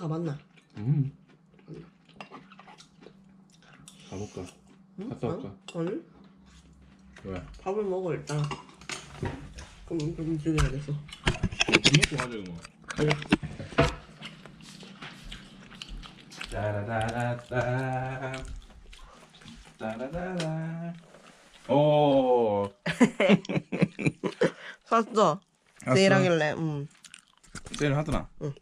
가봤나? 음. 가볼까? 응? 갔다 올까? 어? 아니 왜? 밥을 먹어 일단 그럼 좀 움직여야겠어 먹고 가자 이거. 가자 따라다라따 따라다라 오 샀어 샀어? 세일하길래 음. 세일 하더나 응.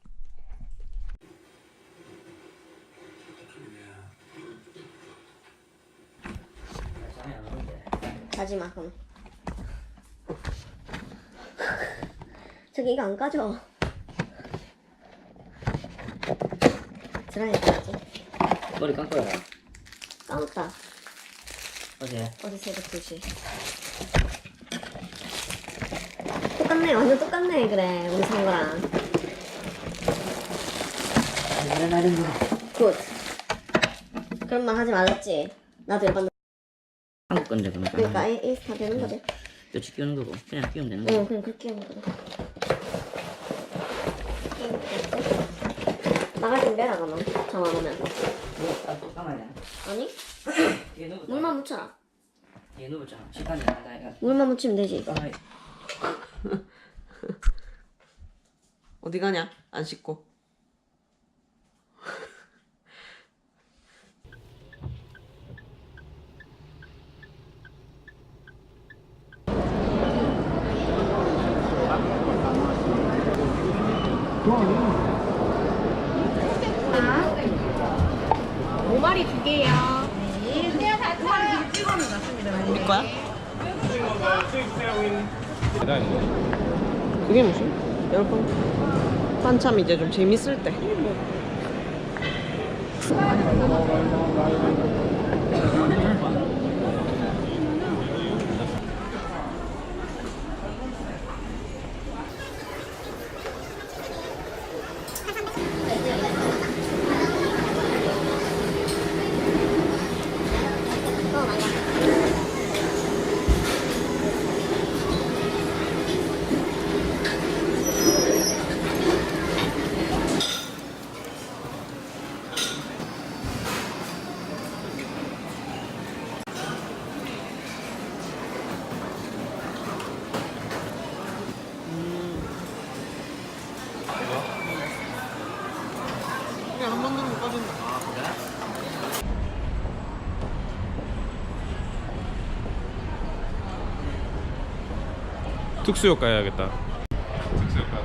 자지 마 그럼 저기 이거 안 까져. 드라이 까야지. 머리 감고 요 까먹다 어제 어제 새벽 2시. 똑같네 완전 똑같네 그래 우리 산 거랑. 나는 뭐 굿. 그런 말 하지 말랬지. 나도 열받는 건데 그러니까. 그러니까 이- 인스타 되는 거지 뼈치 끼우는 거고. 그냥 끼우면 되는 응거 그냥 그렇게 하는 거지 나갈 준비해라 그러면 전화 오면 또 감아야 돼 아니? 물만 묻혀라. 뒤에 누워잖아 시간이 나다 이거 물만 묻히면 되지 감아야 어디 가냐? 안 씻고 오마리 두 개요 우리 거야? 계단이네 그게 무슨? 여러분 한참 이제 좀 재밌을 때 특수효과 해야겠다. 특수효과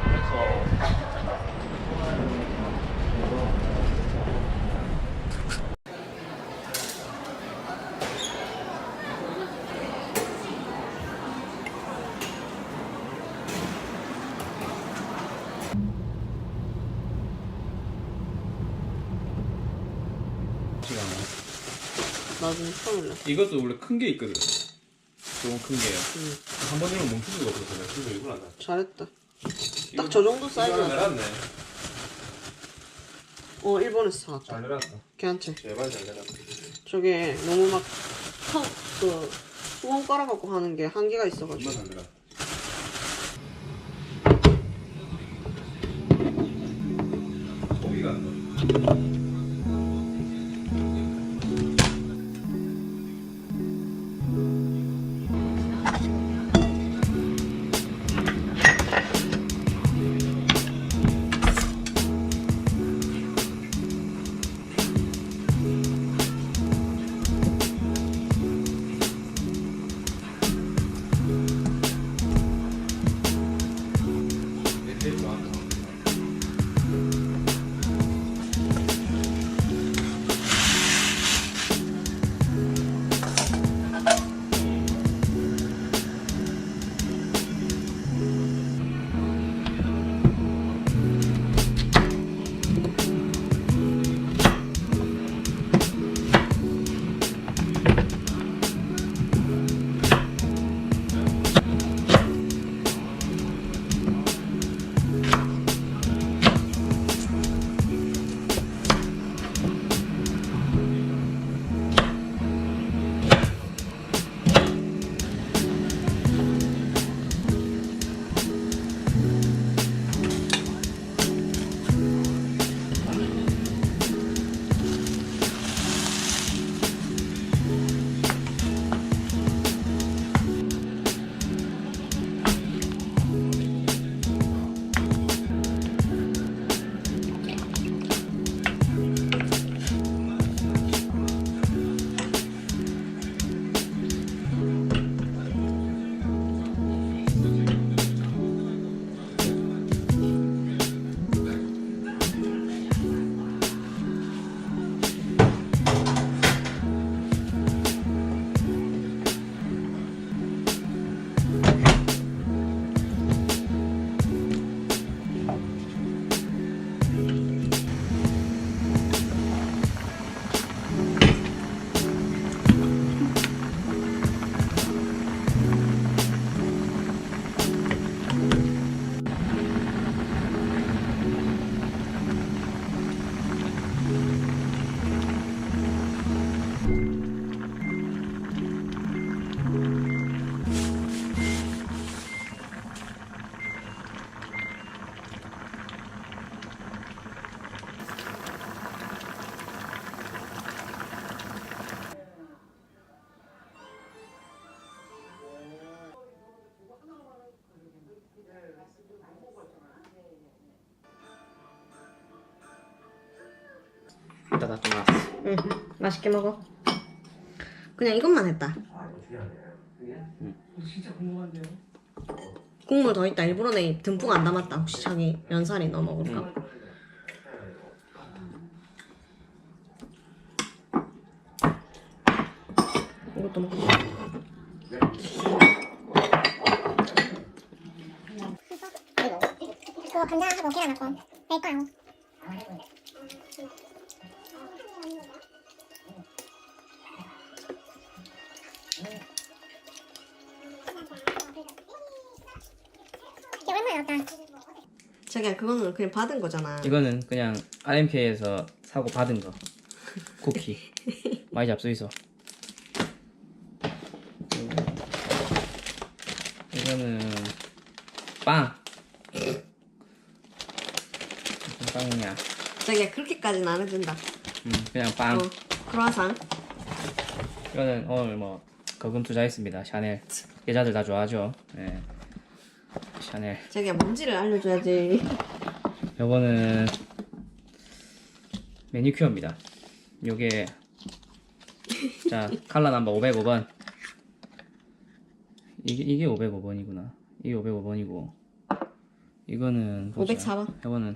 나중에 처음 이것도 원래 큰 게 있거든 조금 큰 게요. 한 번 이면 멈출 수가 없었어 그래서 이걸 하다 잘했다. 딱 저 정도 사이즈야. 내놨네. 어 일본에서 사왔죠 잘 내놨다 걔한테 제발 잘 내놨다 저게 너무 막턱그 수건 깔아갖고 하는 게 한계가 있어가지고. 정말 잘 내놨다 고기가 안 나. 제 이따 다 끝났어. 응. 맛있게 먹어. 그냥 이것만 했다. 국물 더 있다. 일부러 내 듬뿍 안 담았다. 혹시 자기 면살이 넣어 먹을까? 이것도 먹고. 그거 감자하고 계란 넣고 베이컨 자기야 그거는 그냥 받은 거잖아. 이거는 그냥 RMK에서 사고 받은 거. 쿠키. 많이 잡수 있어. 이거는 빵. 무슨 빵이냐? 자기야 그렇게까지는 안 해준다. 음, 그냥 빵. 어, 크로아상. 이거는 오늘 뭐 거금 투자했습니다. 샤넬. 여자들 다 좋아하죠. 예. 샤넬. 자기야 뭔지를 알려줘야지. 요거는 매니큐어입니다. 요게 자 칼라 넘버 505번 이게 이게 505번이구나. 이게 505번이고 이거는 보자. 504번. 요거는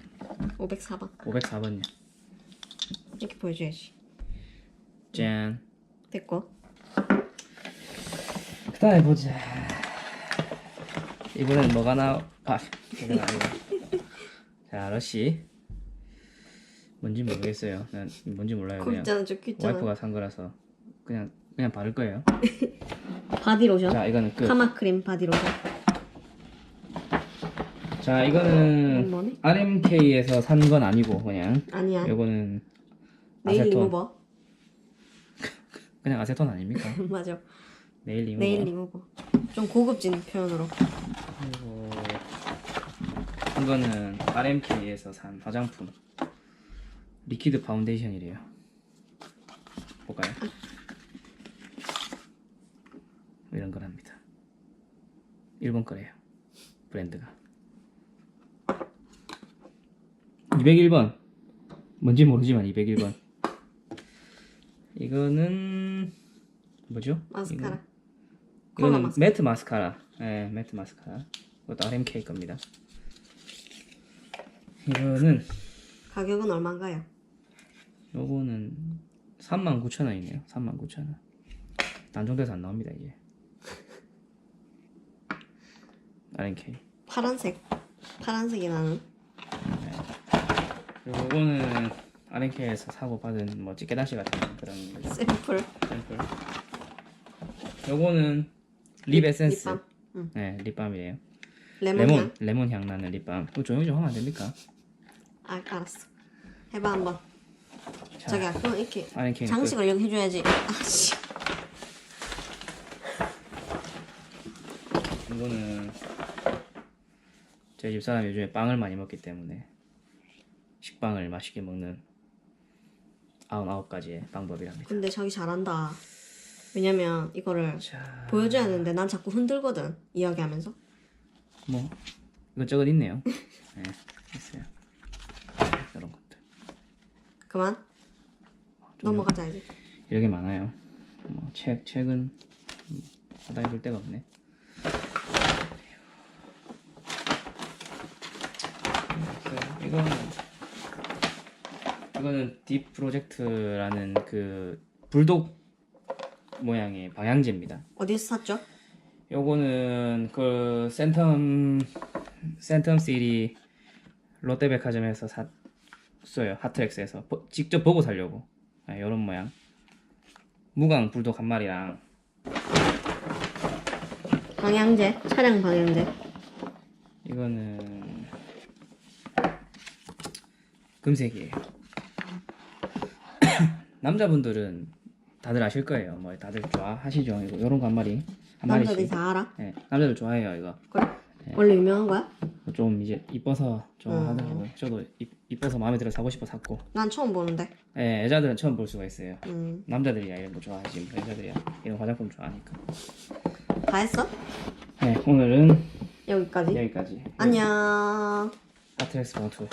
504번. 504번이야. 이렇게 보여줘야지. 짠. 됐고. 그 다음에 보자. 이번엔 뭐가 나와? 아, 이건 아니고. 자, 러시. 뭔지 모르겠어요. 난 뭔지 몰라요. 그냥 있잖아 적혀 있잖아. 와이프가 산 거라서 그냥 그냥 바를 거예요. 바디로션. 자, 이거는 끝. 카마크림 바디로션. 자, 이거는 뭐네? RMK에서 산 건 아니고 그냥 아니야. 이거는 네일 아세톤. 리무버. 그냥 아세톤 아닙니까? 맞아. 네일 리무버. 네일 리무버. 좀 고급진 표현으로. 이거는 RMK에서 산 화장품 리퀴드 파운데이션이래요. 볼까요? 이런 거랍니다. 일본 거래요. 브랜드가. 201번. 뭔지 모르지만 201번. 이거는 뭐죠? 마스카라. 이거- 이거는 마스카라. 매트 마스카라. 예, 매트 마스카라. 이것도 RMK 겁니다. 이거는 가격은 얼마인가요? 요거는 39,000원이네요. 39,000원. 단종돼서 안 나옵니다, 이제. RMK. 파란색. 파란색이 나는. 그리고 요거는 RMK에서 사고 받은 뭐 찌개다시 같은 그런 거죠. 샘플. 샘플. 요거는 립 에센스. 립밤. 응. 네, 립밤이에요. 레몬, 레몬, 향. 레몬 향 나는 립밤. 그거 조용히 좀 하면 안 됩니까? 아, 알았어. 해봐 한번. 자, 자기야 그럼 이렇게 RMK 는 장식을 여기 해줘야지. 아씨. 이거는 저희 집사람 요즘에 빵을 많이 먹기 때문에 식빵을 맛있게 먹는 99가지의 방법이랍니다. 근데 자기 잘한다. 왜냐면 이거를 자, 보여줘야 하는데 난 자꾸 흔들거든. 이야기하면서. 뭐 이것저것 있네요. 네, 있어요. 그만. 넘어가자 이제. 이렇게 많아요. 뭐 책, 책은 음, 하다 입을 데가 없네. 이거는 이거는 딥 프로젝트라는 그 불독 모양의 방향제입니다. 어디서 샀죠? 요거는 그 센텀 센텀 시리 롯데백화점에서 샀 어요. 하트렉스에서 보- 직접 보고 살려고. 네, 요런 모양. 무광 불독 한 마리랑 방향제. 차량 방향제. 이거는 금색이에요. 남자분들은 다들 아실 거예요. 뭐 다들 좋아하시죠. 이거 요런 거 한 마리 한 남자들이 마리씩. 다 알아? 네, 남자들 좋아해요 이거. 그래? 원래 유명한 거야? 좀 이제 이뻐서 좋아하더라고요. 음. 저도 이, 이뻐서 마음에 들어 사고 싶어 샀고. 난 처음 보는데. 예, 여자들은 처음 볼 수가 있어요. 음. 남자들이야 이런 거 좋아하지. 뭐 여자들이야 이런 화장품 좋아하니까. 다 했어? 네, 오늘은 여기까지. 여기까지. 안녕. 아트렉스 봉투